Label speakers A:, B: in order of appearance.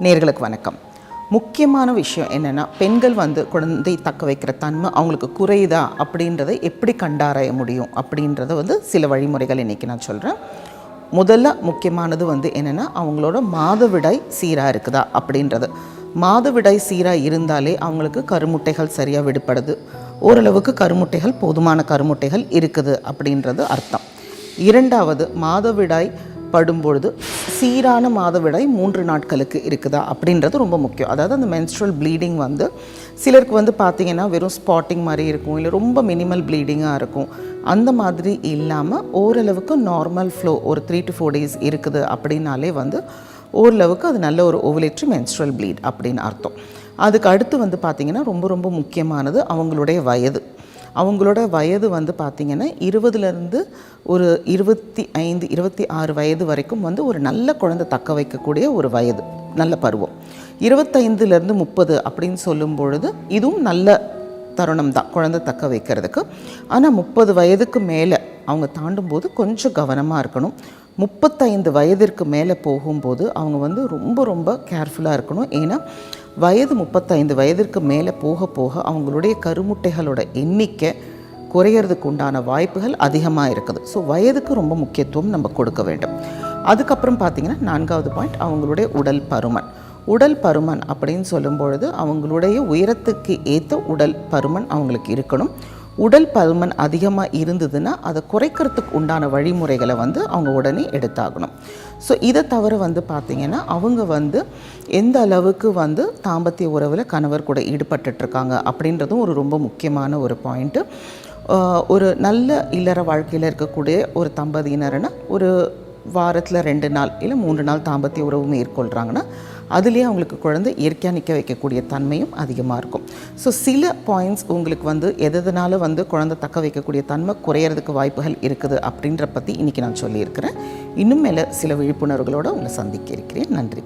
A: நேர்களுக்கு வணக்கம். முக்கியமான விஷயம் என்னென்னா பெண்கள் வந்து குழந்தை தக்க வைக்கிற தன்மை அவங்களுக்கு குறையுதா? அப்படின்றத எப்படி கண்டாராய முடியும்? அப்படின்றத வந்து சில வழிமுறைகள் இன்றைக்கி நான் சொல்கிறேன் முதல்ல முக்கியமானது வந்து என்னென்னா அவங்களோட மாதவிடாய் சீராக இருக்குதா? அப்படின்றது. மாதவிடாய் சீராக இருந்தாலே அவங்களுக்கு கருமுட்டைகள் சரியாக விடுபடுது. ஓரளவுக்கு கருமுட்டைகள் போதுமான கருமுட்டைகள் இருக்குது அப்படின்றது அர்த்தம். இரண்டாவது மாதவிடாய் படும்பொழுது சீரான மாதவிடாய் மூன்று நாட்களுக்கு இருக்குதா அப்படின்றது ரொம்ப முக்கியம். அதாவது அந்த மென்ஸ்ட்ரல் ப்ளீடிங் வந்து சிலருக்கு வந்து பார்த்திங்கன்னா வெறும் ஸ்பாட்டிங் மாதிரி இருக்கும் இல்லை ரொம்ப மினிமல் ப்ளீடிங்காக இருக்கும். அந்த மாதிரி இல்லாமல் ஓரளவுக்கு நார்மல் ஃப்ளோ ஒரு த்ரீ டு ஃபோர் டேஸ் இருக்குது அப்படின்னாலே வந்து ஓரளவுக்கு அது நல்ல ஒரு ஓவலேட்ரி மென்ஸ்ட்ரல் ப்ளீட் அப்படின்னு அர்த்தம். அதுக்கு அடுத்து வந்து பார்த்திங்கன்னா ரொம்ப ரொம்ப முக்கியமானது அவங்களுடைய வயது. அவங்களோட வயது வந்து பார்த்திங்கன்னா இருபதுலேருந்து ஒரு இருபத்தி ஐந்து இருபத்தி ஆறு வயது வரைக்கும் வந்து ஒரு நல்ல குழந்தை தக்க வைக்கக்கூடிய ஒரு வயது நல்ல பருவம். இருபத்தைந்துலேருந்து முப்பது அப்படின்னு சொல்லும் பொழுது இதுவும் நல்ல தருணம் தான் குழந்தை தக்க வைக்கிறதுக்கு. ஆனால் முப்பது வயதுக்கு மேலே அவங்க தாண்டும் போது கொஞ்சம் கவனமாக இருக்கணும். முப்பத்தைந்து வயதிற்கு மேலே போகும்போது அவங்க வந்து ரொம்ப ரொம்ப கேர்ஃபுல்லாக இருக்கணும். ஏன்னா வயது முப்பத்தைந்து வயதிற்கு மேலே போக போக அவங்களுடைய கருமுட்டைகளோட எண்ணிக்கை குறையறதுக்கு உண்டான வாய்ப்புகள் அதிகமாக இருக்குது. ஸோ வயதுக்கு ரொம்ப முக்கியத்துவம் நம்ம கொடுக்க வேண்டும். அதுக்கப்புறம் பார்த்திங்கன்னா நான்காவது பாயிண்ட் அவங்களுடைய உடல் பருமன். உடல் பருமன் அப்படின்னு சொல்லும் பொழுது அவங்களுடைய உயரத்துக்கு ஏற்ற உடல் பருமன் அவங்களுக்கு இருக்கணும். உடல் பருமன் அதிகமாக இருந்ததுன்னா அதை குறைக்கிறதுக்கு உண்டான வழிமுறைகளை வந்து அவங்க உடனே எடுத்தாகணும். ஸோ இதை தவிர வந்து பார்த்திங்கன்னா அவங்க வந்து எந்த அளவுக்கு வந்து தாம்பத்திய உறவில் கணவர் கூட ஈடுபட்டுட்ருக்காங்க அப்படின்றதும் ஒரு ரொம்ப முக்கியமான ஒரு பாயிண்ட்டு ஒரு நல்ல இல்லற வாழ்க்கையில் இருக்கக்கூடிய ஒரு தம்பதியினர்னா ஒரு வாரத்தில் ரெண்டு நாள் இல்லை மூன்று நாள் தாம்பத்திய உறவு மேற்கொள்கிறாங்கன்னா அதுலேயே அவங்களுக்கு குழந்தை இயற்கையாக நிற்க வைக்கக்கூடிய தன்மையும் அதிகமாக இருக்கும். ஸோ சில பாயிண்ட்ஸ் உங்களுக்கு வந்து எதனால வந்து குழந்தை தக்க வைக்கக்கூடிய தன்மை குறையிறதுக்கு வாய்ப்புகள் இருக்குது அப்படின்ற பற்றி இன்றைக்கி நான் சொல்லியிருக்கிறேன். இன்னும் மேலே சில விழிப்புணர்வுகளோடு உங்களை சந்திக்க இருக்கிறேன். நன்றி.